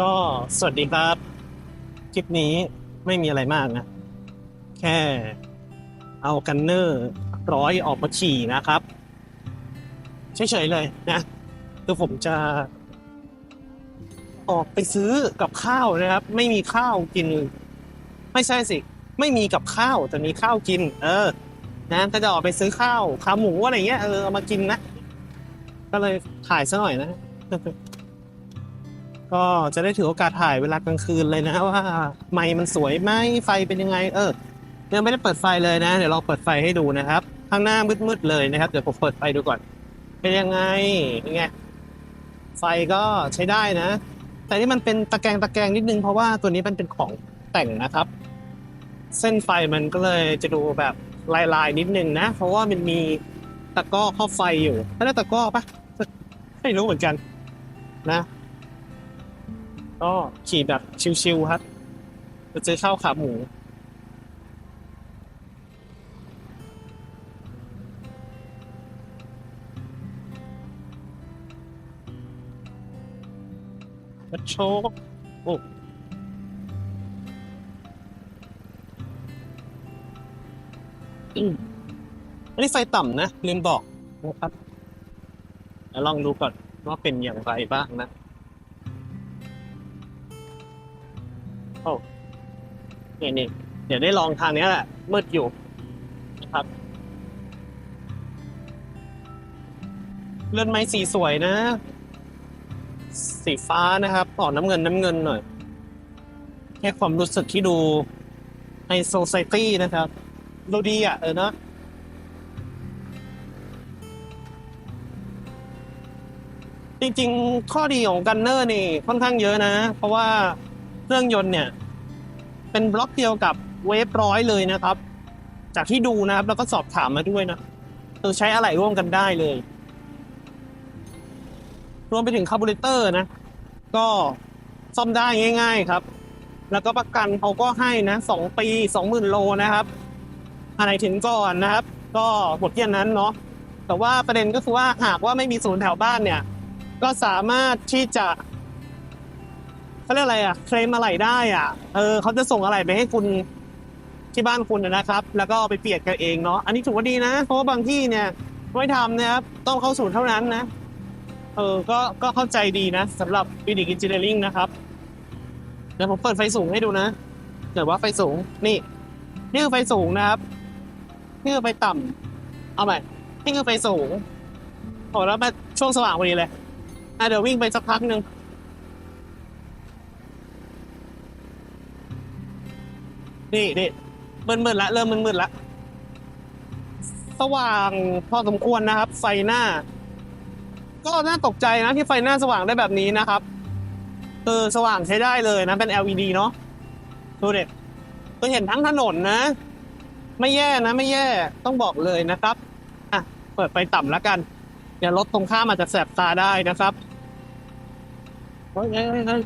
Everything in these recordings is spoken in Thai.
ก็สวัสดีครับ คลิปนี้ไม่มีอะไรมากนะ แค่เอากันเนอร์ร้อยออกมาขี่นะครับ เฉยๆเลยนะ คือผมจะ ออกไปซื้อกับข้าวนะครับ ไม่มีข้าวกิน ไม่ใช่สิ ไม่มีกับข้าวแต่มีข้าวกิน เออ นะก็จะออกไปซื้อข้าวขาหมูอะไรเงี้ยเออเอามากินนะ ก็เลยถ่ายซะหน่อยนะ ก็จะได้ถือโอกาสถ่ายเวลากลางคืนเลยนะว่าไมค์มันสวยไหมไฟเป็นยังไง เออยังไม่ได้เปิดไฟเลยนะ เดี๋ยวลองเปิดไฟให้ดูนะครับ ข้างหน้ามืดๆเลยนะครับ เดี๋ยวผมเปิดไฟดูก่อน เป็นยังไงเป็นไงไฟก็ใช้ได้นะ แต่ที่มันเป็นตะแกรงตะแกรงนิดนึงเพราะว่าตัวนี้มันเป็นของแต่งนะครับ เส้นไฟมันก็เลยจะดูแบบลายๆนิดนึงนะ เพราะว่ามันมีตะก้อเข้าไฟอยู่ถ้าได้ตะก้อปะไม่รู้เหมือนกันนะ ก็ขี่แบบชิวๆครับจะเจอข้าวขาหมู มาโชว์โอ้อันนี้ไฟต่ำนะ ลืมบอกนะครับเดี๋ยวลองดูก่อนว่าเป็นอย่างไรบ้างนะ โอ้นี่นี่เดี๋ยวได้ลองทางนี้แหละ มืดอยู่นะครับ เลื่อนไม้สีสวยนะ สีฟ้านะครับออกน้ำเงินน้ำเงินหน่อย แค่ความรู้สึกที่ดูไฮโซไซตี้นะครับ ดูดีอะ เออเนะจริงๆ ข้อดีของกันเนอร์นี่ค่อนข้างเยอะนะ เพราะว่าเครื่องยนต์เนี่ย เป็นบล็อกเดียวกับเวฟร้อยเลยนะครับ จากที่ดูนะครับ แล้วก็สอบถามมาด้วยนะคือใช้อะไรร่วมกันได้เลย รวมไปถึงคาร์บูเรเตอร์นะ ก็ซ่อมได้ง่าย ๆครับ แล้วก็ประกันเขาก็ให้นะสองปีสองหมื่นโลนะครับอะไรถึงก่อนนะครับ ก็หมดแค่นั้นเนาะแต่ว่าประเด็นก็คือว่าหากว่าไม่มีศูนย์แถวบ้านเนี่ย ก็สามารถที่จะ เขาเรียกอะไรอะ เคลมอะไรได้อะ เออเขาจะส่งอะไรไปให้คุณที่บ้านคุณนะครับ แล้วก็ไปเปลี่ยนกันเองเนาะ อันนี้ถือว่าดีนะ เพราะว่าบางที่เนี่ยไม่ทำนะครับ ต้องเข้าศูนย์เท่านั้นนะ เออ ก็ ก็เข้าใจดีนะสำหรับวิดิกินจิเนียริงนะครับ เดี๋ยวผมเปิดไฟสูงให้ดูนะเดี๋ยวว่าไฟสูง นี่ นี่คือไฟสูงนะครับ นี่คือไฟต่ำเอาใหม่ นี่คือไฟสูงโอ้แล้วมาช่วงสว่างพอดีเลย อะเดี๋ยววิ่งไปสักพักหนึ่ง นี่นี่มืดๆละเริ่มมืดๆละสว่างพอสมควรนะครับ ไฟหน้า ก็น่าตกใจนะที่ไฟหน้าสว่างได้แบบนี้นะครับเออสว่างใช้ได้เลยนะเป็น LED เนาะดูเด็กก็เห็นทั้งถนนนะ ไม่แย่นะ ไม่แย่ต้องบอกเลยนะครับอะเปิดไฟต่ำแล้วกันเดี๋ยวรถตรงข้ามอาจจะแสบตาได้นะครับเฮ้ยเฮ้ยเฮ้ยเฮ้ย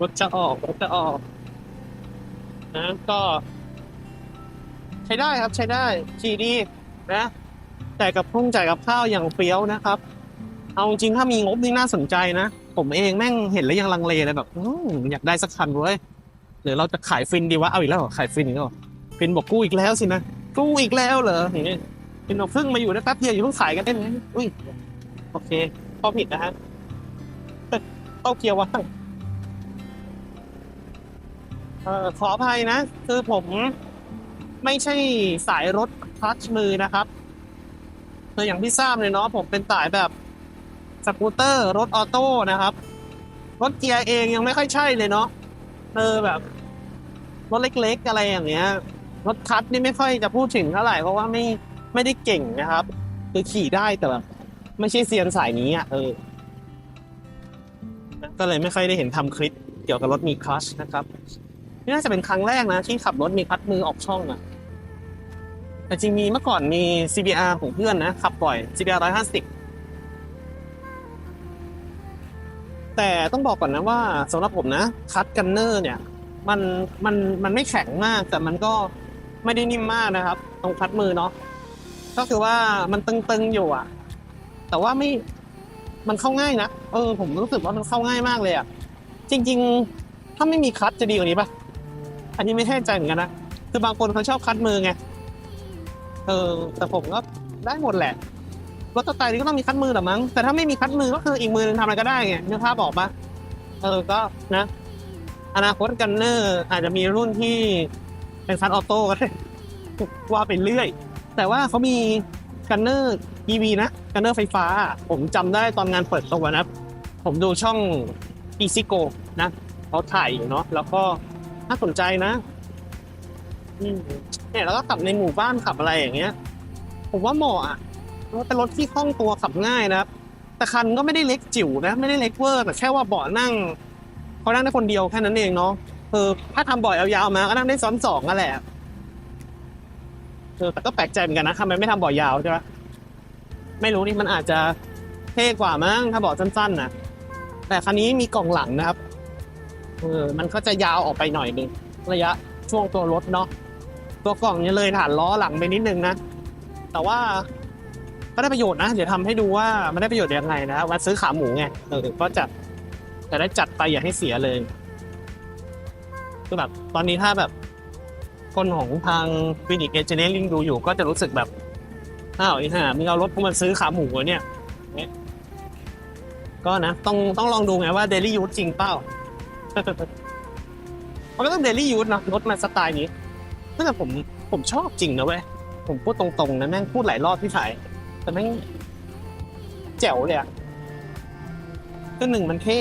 รถจะออกรถจะออก นะก็ ใช้ได้ครับใช้ได้ขี่ดีนะแต่กับพุ่งจ่ายกับข้าวอย่างเปี้ยวนะครับ เอาจริงถ้ามีงบนี่น่าสนใจนะ ผมเองแม่งเห็นแล้วยังลังเลเลยแบบออยากได้สักคันเว้ยหรือเราจะขายฟินดีวะเอาอีกแล้วขายฟินอีกแล้วฟินบอกกู้อีกแล้วสินะกู้อีกแล้วเหรออย่างเงี้ยฟินบอกเพิ่งมาอยู่ได้แป๊บเดียวอยู่เพิ่งขายกันได้ไหมอุ้ยโอเคพอผิดนะฮะเอ้ยเข้าเกียร์ว่าง เออขออภัยนะ คือผมไม่ใช่สายรถคลัตชมือนะครับคืออย่างที่ทราบเลยเนาะผมเป็นสายแบบสกูตเตอร์รถออโต้นะครับ รถเกียร์เองยังไม่ค่อยใช่เลยเนาะเออแบบ รถเล็ก ๆ อะไรอย่างเงี้ย รถคัทนี่ไม่ค่อยจะพูดถึงเท่าไหร่เพราะว่าไม่ไม่ได้เก่งนะครับ คือขี่ได้แต่แบบไม่ใช่เซียนสายนี้อะเออก็เลยไม่ค่อยได้เห็นทำคลิปเกี่ยวกับรถมีคลัชนะครับ นี่น่าจะเป็นครั้งแรกนะที่ขับรถมีคลัชมือออกช่องอะแต่จริงมีเมื่อก่อนมี CBR ของเพื่อนนะ ขับบ่อย CBR 150 แต่ต้องบอกก่อนนะว่าสำหรับผมนะ คัตกันเนอร์เนี่ย มันมันมันไม่แข็งมากแต่มันก็ไม่ได้นิ่มมากนะครับ ตรงคัดมือเนาะก็คือว่ามันตึงๆอยู่อะแต่ว่าไม่มันเข้าง่ายนะเออผมรู้สึกว่ามันเข้าง่ายมากเลยอะจริง ๆ ถ้าไม่มีคลัตช์จะดีกว่านี้ปะ อันนี้ไม่แน่ใจเหมือนกันนะคือบางคนเขาชอบคัดมือไงเออแต่ผมก็ได้หมดแหละรถสไตล์นี้ก็ต้องมีคัดมือแหละมั้งแต่ถ้าไม่มีคัดมือก็คืออีกมือนึงทำอะไรก็ได้ไงนึกภาพออกปะเออก็นะ อนาคตกันเนอร์อาจจะมีรุ่นที่เป็นคัดออโต้ก็ได้ว่าไปเรื่อย แต่ว่าเขามีกันเนอร์ EV นะกันเนอร์ไฟฟ้า ผมจำได้ตอนงานเปิดตัวนะ ผมดูช่อง Easy Go นะเขาถ่ายอยู่เนาะแล้วก็ น่าสนใจนะอืมเนี่ยแล้วก็ขับในหมู่บ้านขับอะไรอย่างเงี้ย ผมว่าเหมาะอะเพราะว่าเป็นรถที่คล่องตัวขับง่ายนะครับ แต่คันก็ไม่ได้เล็กจิ๋วนะ ไม่ได้เล็กเวอร์แต่แค่ว่าเบาะนั่งเขานั่งได้คนเดียวแค่นั้นเองเนาะเออถ้าทำบ่อยยาวๆมาก็นั่งได้ซ้อนสองนั่นแหละเออแต่ก็แปลกใจเหมือนกันนะทำไมไม่ทำเบาะยาวใช่ไหมไม่รู้นี่มันอาจจะเท่กว่ามั้งถ้าเบาะสั้นๆนะแต่คันนี้มีกล่องหลังนะครับ เออมันก็จะยาวออกไปหน่อยนึงระยะช่วงตัวรถเนาะตัวกล่องเนี่ยเลยฐานล้อหลังไปนิดนึงนะ แต่ว่าก็ได้ประโยชน์นะ เดี๋ยวทำให้ดูว่ามันได้ประโยชน์ยังไงนะวันซื้อขาหมูไงเออก็จะจะได้จัดไปอย่าให้เสียเลยคือแบบตอนนี้ถ้าแบบ คนของทางฟินิกเอเจเนลิงดูอยู่ ก็จะรู้สึกแบบอ้าวไอ้ห่ามึงเอารถกูมาซื้อขาหมูเนี่ยก็นะ ต้องต้องลองดูไงว่าเดลี่ยู e จริงเปล่า มันก็ต้องเดลี่ยู e นะรถมาสไตล์นี้แต่ผมผมชอบจริงนะเว้ยผมพูดตรงๆนะแม่งพูดหลายรอบที่ถ่าย แต่แม่งแจ๋วเลยอะคือหนึ่งมันเท่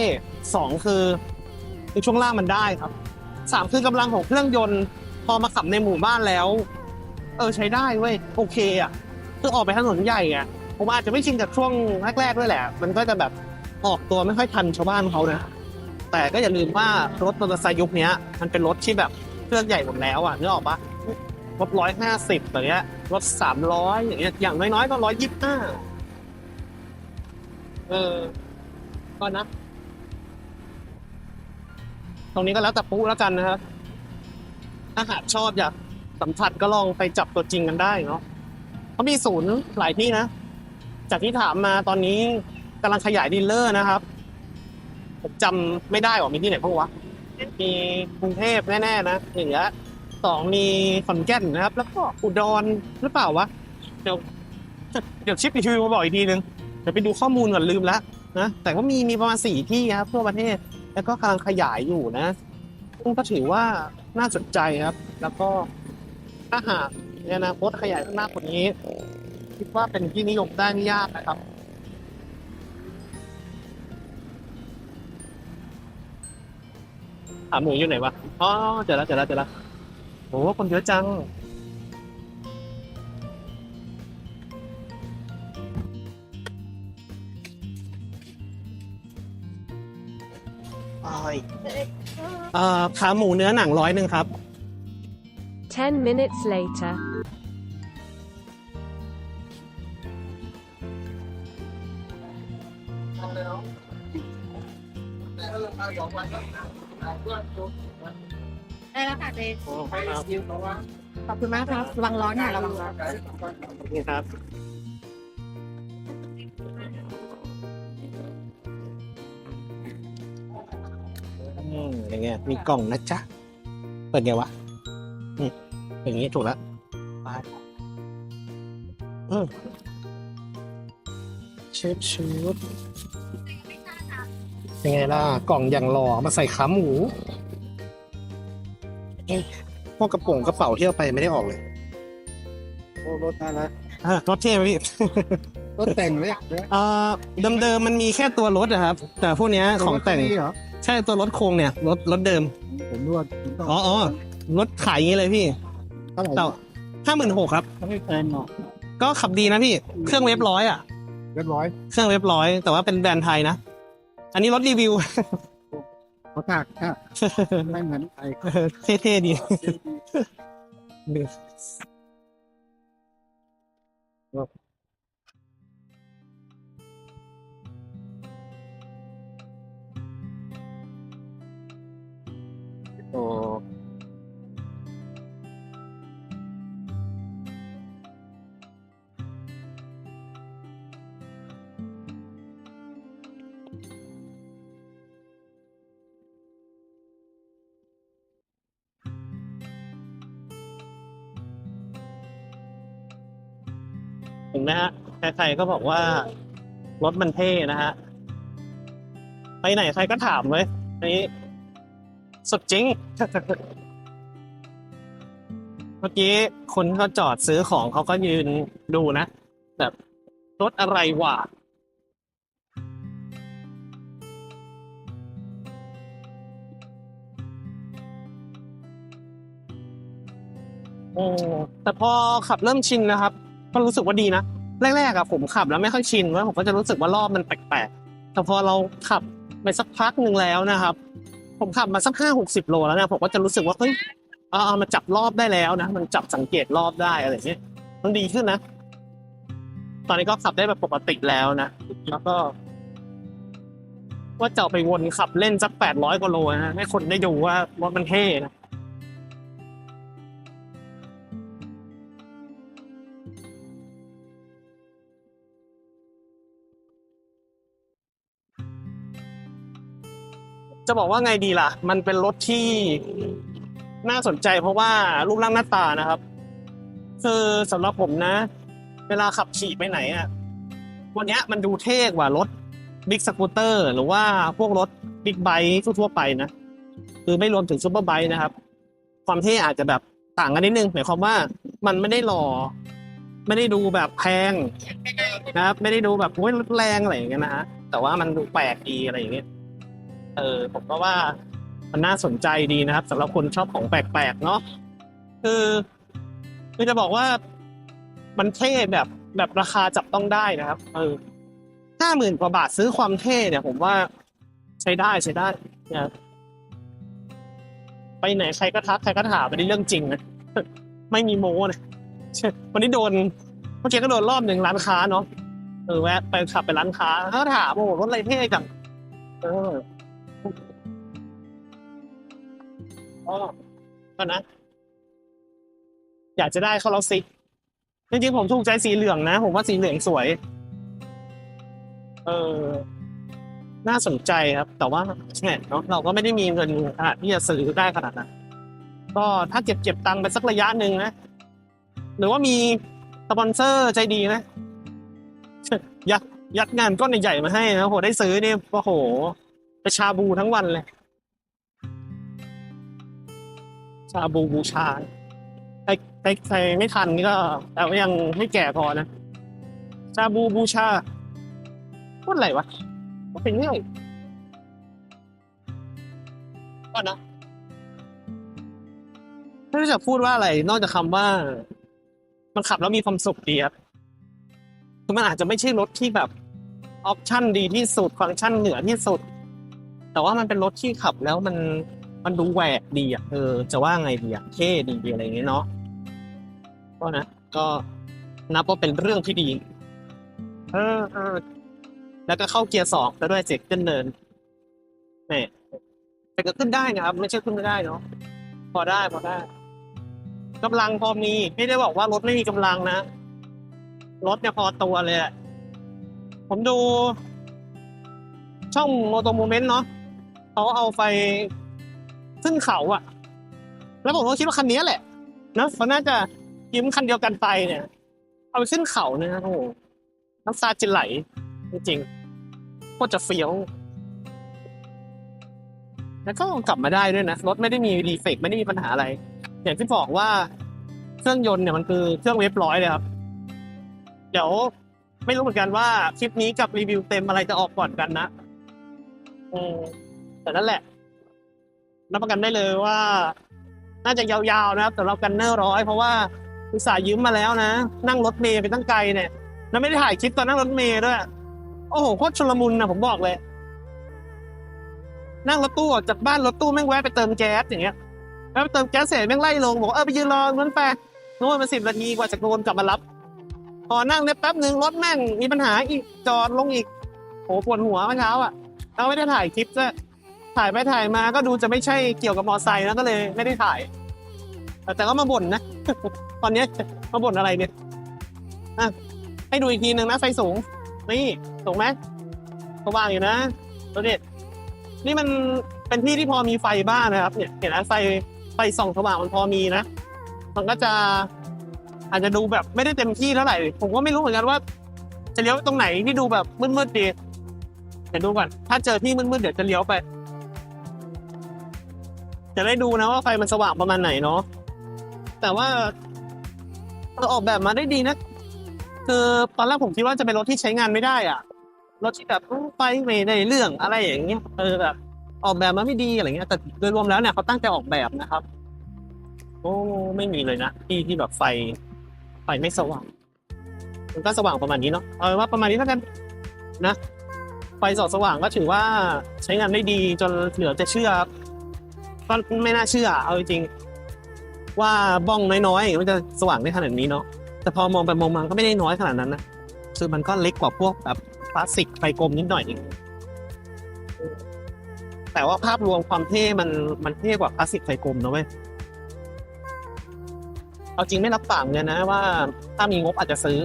สองคือคือช่วงล่างมันได้ครับสามคือกำลังของเครื่องยนต์พอมาขับในหมู่บ้านแล้ว เออใช้ได้เว้ยโอเคอะคือออกไปถนนใหญ่อะผมอาจจะไม่ชินกับช่วงแรกๆด้วยแหละ มันก็จะแบบออกตัวไม่ค่อยทันชาวบ้านเขานะ แต่ก็อย่าลืมว่ารถมอเตอร์ไซค์ยุคนี้มันเป็นรถที่แบบเครื่องใหญ่หมดแล้วอะนึกออกปะรถร้อยห้าสิบอย่างเงี้ยรถสามร้อยอย่างเงี้ยอย่างน้อยๆก็ร้อยยี่สิบห้าเออก็นะ ตรงนี้ก็แล้วแต่ปุ๊แล้วกันนะครับ ถ้าหากชอบอยากสัมผัสก็ลองไปจับตัวจริงกันได้เนาะเขามีศูนย์หลายที่นะ จากที่ถามมาตอนนี้กำลังขยายดีลเลอร์นะครับ ผมจำไม่ได้ว่ามีที่ไหนบ้างวะ มีกรุงเทพแน่ๆนะอย่างเงี้ยสองมีขอนแก่นนะครับ แล้วก็อุดรหรือเปล่าวะ เดี๋ยว เดี๋ยวเช็คอีกทีมาบอกอีกทีนึง เดี๋ยวไปดูข้อมูลก่อนลืมล้วนะ แต่ว่ามีมีประมาณสี่ที่ครับทั่วประเทศ แล้วก็กำลังขยายอยู่นะซึ่งก็ถือว่าน่าสนใจครับ แล้วก็ถ้าหากในอนาคตขยายข้างหน้ากว่านี้ คิดว่าเป็นที่นิยมได้ไม่ยากนะครับ ถามหมูอยู่ไหนวะ อ๋อ เจอแล้วเจอแล้วเจอแล้วโอ้คนเยอะจัง เอ่อขาหมูเนื้อหนังร้อยหนึ่งครับ 10 minutes later. ได้แล้วค่ะเจโอ้ ได้แล้วครับขอบคุณมากครับ ระวังร้อนค่ะระวังร้อน นี่ครับ อืมอย่างเงี้ย มีกล่องนะจ๊ะ เปิดไงวะอืมอย่างงี้ถูกแล้วไปออเชฟชูด ยังไงล่ะ กล่องอย่างหล่อมาใส่ขาหมูเอ๊ะพวกกระโป๋องกระเป๋าที่เอาไปไม่ได้ออกเลยโอ้รถน่ารักอะรถเท่ไหมพี่ รถแต่งเลยเอ่อเดิมๆมันมีแค่ตัวรถอะครับ แต่พวกเนี้ยของแต่ง เหรอใช่ตัวรถโครงเนี่ยรถรถเดิม ผมนวดผมต้องอ๋ออ๋อรถขายอย่างนี้เลยพี่เท่าไหร่แต่ห้าหมื่นหกครับ ไม่แพงหรอกก็ขับดีนะพี่ เครื่องเว็บร้อยอะ เรียบร้อย เครื่องเว็บร้อย แต่ว่าเป็นแบรนด์ไทยนะ อันนี้รถรีวิว เขาถักอะไม่เหมือนไอ้เท่ๆดีโอ้ นะฮะ ใครๆก็บอกว่ารถมันเท่นะฮะ ไปไหนใครก็ถามเลยนนี้สุดจริง เมื่อกี้คนก็จอดซื้อของเขาก็ยืนดูนะ แบบรถอะไรวะโอ้แต่พอขับเริ่มชินนะครับ ก็รู้สึกว่าดีนะ แรกๆอะผมขับแล้วไม่ค่อยชินว่าผมก็จะรู้สึกว่ารอบมันแปลกๆแต่พอเราขับไปสักพักหนึ่งแล้วนะครับ ผมขับมาสักห้าหกสิบโลแล้วนะผมก็จะรู้สึกว่าเฮ้ยอ่ามันจับรอบได้แล้วนะมันจับสังเกตรอบได้อะไรเงี้ยมันดีขึ้นนะ ตอนนี้ก็ขับได้แบบปกติแล้วนะแล้วก็ ว่าจะเอาไปวนขับเล่นสักแปดร้อยกว่าโลนะให้คนได้ดูว่าว่ามันเท่นะ จะบอกว่าไงดีล่ะ มันเป็นรถที่น่าสนใจเพราะว่ารูปร่างหน้าตานะครับ คือสำหรับผมนะ เวลาขับขี่ไปไหนอะวันนี้มันดูเท่กว่ารถบิ๊กสกูตเตอร์หรือว่าพวกรถบิ๊กไบค์ทั่วไปนะ คือไม่รวมถึงซูเปอร์ไบค์นะครับ ความเท่อาจจะแบบต่างกันนิดนึงหมายความว่ามันไม่ได้หล่อไม่ได้ดูแบบแพงนะครับ ไม่ได้ดูแบบโอ้ยแรงอะไรอย่างเงี้ยนะฮะแต่ว่ามันดูแปลกดีอะไรอย่างเงี้ย เออผมก็ว่ามันน่าสนใจดีนะครับสำหรับคนชอบของแปลกๆเนาะคือคือจะบอกว่ามันเท่แบบแบบราคาจับต้องได้นะครับ เออห้าหมื่นกว่าบาทซื้อความเท่เนี่ย ผมว่าใช้ได้ใช้ได้นะไปไหนใครก็ทักใครก็ถามไม่ได้เรื่องจริงนะไม่มีโม้นะวันนี้โดนเมื่อกี้ก็โดนรอบหนึ่งร้านค้าเนาะเออแวะไปขับไปร้านค้าเขาถามโอ้รถอะไรเท่จังเออ ก็ก็นะ อยากจะได้เขาแล้วสิจริงๆผมถูกใจสีเหลืองนะ ผมว่าสีเหลืองสวย เออ น่าสนใจครับ แต่ว่าแหมเนาะเราก็ไม่ได้มีเงินขนาดที่จะซื้อได้ขนาดนั้นก็ถ้าเก็บเก็บตังค์ไปสักระยะหนึ่งนะ หรือว่ามีสปอนเซอร์ใจดีนะยัดยัดงานก้อนใหญ่ๆมาให้นะโหได้ซื้อนี่โอ้โหไปชาบูทั้งวันเลย ชาบูบูชาใครใครใครไม่ทันนี่ก็ แต่ว่ายังไม่แก่พอนะ ชาบูบูชาพูดอะไรวะมันเป็นเรื่องก็นะไม่รู้จะพูดว่าอะไร นอกจากคำว่า มันขับแล้วมีความสุขดีครับคือมันอาจจะไม่ใช่รถที่แบบออปชั่นดีที่สุดฟังก์ชันเหนือที่สุด แต่ว่ามันเป็นรถที่ขับแล้วมัน มันดูแหวกดีอะเออจะว่าไงดีอะเท่ดีอะไรอย่างเงี้ยเนาะก็นะก็นับว่าเป็นเรื่องที่ดี เออเออแล้วก็เข้าเกียร์สองแล้วด้วยเจ็กขึ้นเนินแหมแต่ก็ขึ้นได้นะครับ ไม่ใช่ขึ้นไม่ได้เนาะพอได้พอได้กำลังพอมีไม่ได้บอกว่ารถไม่มีกำลังนะรถเนี่ยพอตัวเลยแหละผมดู ช่องโมโตโมเมนต์เนาะเขาเอาไฟ ขึ้นเขาอะแล้วผมก็คิดว่าคันนี้แหละนะมันน่าจะยิ้มคันเดียวกันไปเนี่ย เอาไปขึ้นเขาเนี่ยนะโอ้โหน้ำตาจะไหล จริงๆโคตรจะเฟี้ยว แล้วก็กลับมาได้ด้วยนะรถไม่ได้มีดีเฟกต์ไม่ได้มีปัญหาอะไร อย่างที่บอกว่าเครื่องยนต์เนี่ยมันคือเครื่องเว็บร้อยเลยครับ เดี๋ยวไม่รู้เหมือนกันว่าคลิปนี้กับรีวิวเต็มอะไรจะออกก่อนกันนะอืมแต่นั่นแหละ รับประกันได้เลยว่า น่าจะยาวๆนะครับสำหรับกันเนอร์ร้อยเพราะว่าอุตส่าห์ยืมมาแล้วนะ นั่งรถเมย์ไปตั้งไกลเนี่ยแล้วไม่ได้ถ่ายคลิปตอนนั่งรถเมย์ด้วย โอ้โหโคตรชลมุนนะผมบอกเลย นั่งรถตู้ออกจากบ้านรถตู้แม่งแวะไปเติมแก๊สอย่างเงี้ยแล้วไปเติมแก๊สเสร็จแม่งไล่ลงบอกเออไปยืนรอนั้นไปโน่นมาสิบนาทีกว่าจะโดนกลับมารับพอนั่งได้แป๊บหนึ่งรถแม่งมีปัญหาอีกจอดลงอีกโหปวดหัวเมื่อเช้าอะเราไม่ได้ถ่ายคลิปด้วย ถ่ายไปถ่ายมาก็ดูจะไม่ใช่เกี่ยวกับมอไซค์นะก็เลยไม่ได้ถ่าย แต่ก็มาบ่นนะ ตอนนี้มาบ่นอะไรเนี่ยอะให้ดูอีกทีหนึ่งนะไฟสูง นี่สูงไหมสว่างอยู่นะตัวเด็ดนี่มันเป็นที่ที่พอมีไฟบ้างนะครับ เนี่ยเห็นไหมไฟไฟส่องสว่างมันพอมีนะ มันก็จะอาจจะดูแบบไม่ได้เต็มที่เท่าไหร่ ผมก็ไม่รู้เหมือนกันว่า จะเลี้ยวตรงไหนที่ดูแบบมืดๆดี เดี๋ยวดูก่อน ถ้าเจอที่มืดๆเดี๋ยวจะเลี้ยวไป จะได้ดูนะว่าไฟมันสว่างประมาณไหนเนาะแต่ว่าเราออกแบบมาได้ดีนะ คือตอนแรกผมคิดว่าจะเป็นรถที่ใช้งานไม่ได้อะรถที่แบบไฟไม่ได้เรื่องอะไรอย่างเงี้ยเออแบบออกแบบมาไม่ดีอะไรเงี้ย แต่โดยรวมแล้วเนี่ยเขาตั้งใจออกแบบนะครับ โอ้ไม่มีเลยนะที่ที่แบบไฟ ไฟไม่สว่าง มันก็สว่างประมาณนี้เนาะเอาว่าประมาณนี้แล้วกันนะไฟสอดสว่างก็ถือว่าใช้งานได้ดีจนเหลือจะเชื่อ ก็ไม่น่าเชื่อ เอาจริงๆว่าบ้องน้อยๆมันจะสว่างได้ขนาดนี้เนาะแต่พอมองไปมองมาก็ไม่ได้น้อยขนาดนั้นนะคือมันก็เล็กกว่าพวกแบบพลาสติกไฟกลมนิดหน่อยเองแต่ว่าภาพรวมความเท่มันมันเท่กว่าพลาสติกไฟกลมนะเว้ยเอาจริงไม่รับปากเลยนะว่า ถ้ามีงบอาจจะซื้อ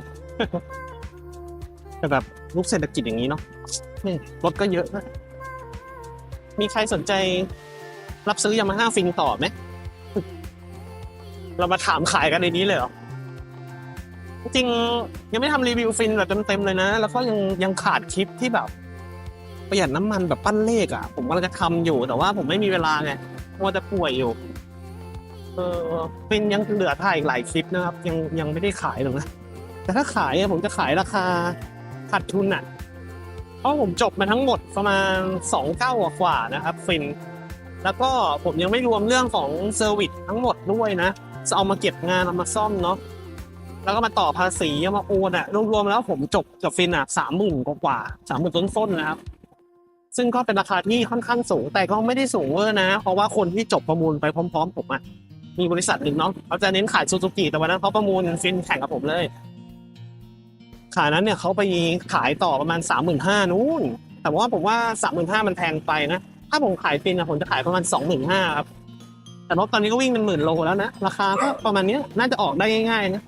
แต่แบบลูกเศรษฐกิจอย่างนี้เนาะรถก็เยอะนะมีใครสนใจ รับซื้อยามาฮ่าฟินต่อไหม เรามาถามขายกันในนี้เลยเหรอ จริงยังไม่ทำรีวิวฟินแบบเต็มๆเลยนะ แล้วก็ยังยังขาดคลิปที่แบบ ประหยัดน้ำมันแบบปั้นเลขอะ ผมกำลังจะทำอยู่ แต่ว่าผมไม่มีเวลาไงมัวแต่ป่วยอยู่ เออฟินยังเหลือถ่ายอีกหลายคลิปนะครับ ยังยังไม่ได้ขายหรอกนะ แต่ถ้าขายผมจะขายราคาขาดทุนอะ เพราะผมจบมาทั้งหมดประมาณสองเก้ากว่านะครับ ฟิน แล้วก็ผมยังไม่รวมเรื่องของเซอร์วิสทั้งหมดด้วยนะ จะเอามาเก็บงานเอามาซ่อมเนาะแล้วก็มาต่อภาษีเอามาโอนอะรวมๆแล้วผมจบกับฟินอะสามหมื่นกว่าสามหมื่นต้นๆนะครับ ซึ่งก็เป็นราคาที่ค่อนข้างสูง แต่ก็ไม่ได้สูงเวอร์นะ เพราะว่าคนที่จบประมูลไปพร้อม ๆ ผมอะมีบริษัทหนึ่งเนาะเขาจะเน้นขายซูซูกิแต่วันนั้นเขาประมูลฟินแข่งกับผมเลย ขายนั้นเนี่ยเขาไปขายต่อประมาณสามหมื่นห้านู่นแต่ว่าผมว่าสามหมื่นห้ามันแพงไปนะ ถ้าผมขายฟินอะผมจะขายประมาณสองหมื่นห้าครับ แต่รถตอนนี้ก็วิ่งเป็นหมื่นโลแล้วนะ ราคาก็ประมาณเนี้ยน่าจะออกได้ง่ายๆนะ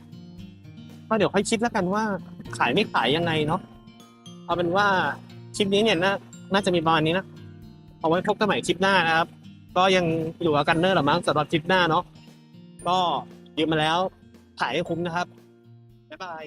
ก็เดี๋ยวค่อยคิดแล้วกันว่าขายไม่ขายยังไงเนาะเอาเป็นว่าคลิปนี้เนี่ยน่าน่าจะมีประมาณนี้นะเอาไว้พบกันใหม่คลิปหน้านะครับ ก็ยังอยู่กับกันเนอร์หรอมั้งสำหรับคลิปหน้าเนาะก็ยืมมาแล้วขายให้คุ้มนะครับบ๊ายบาย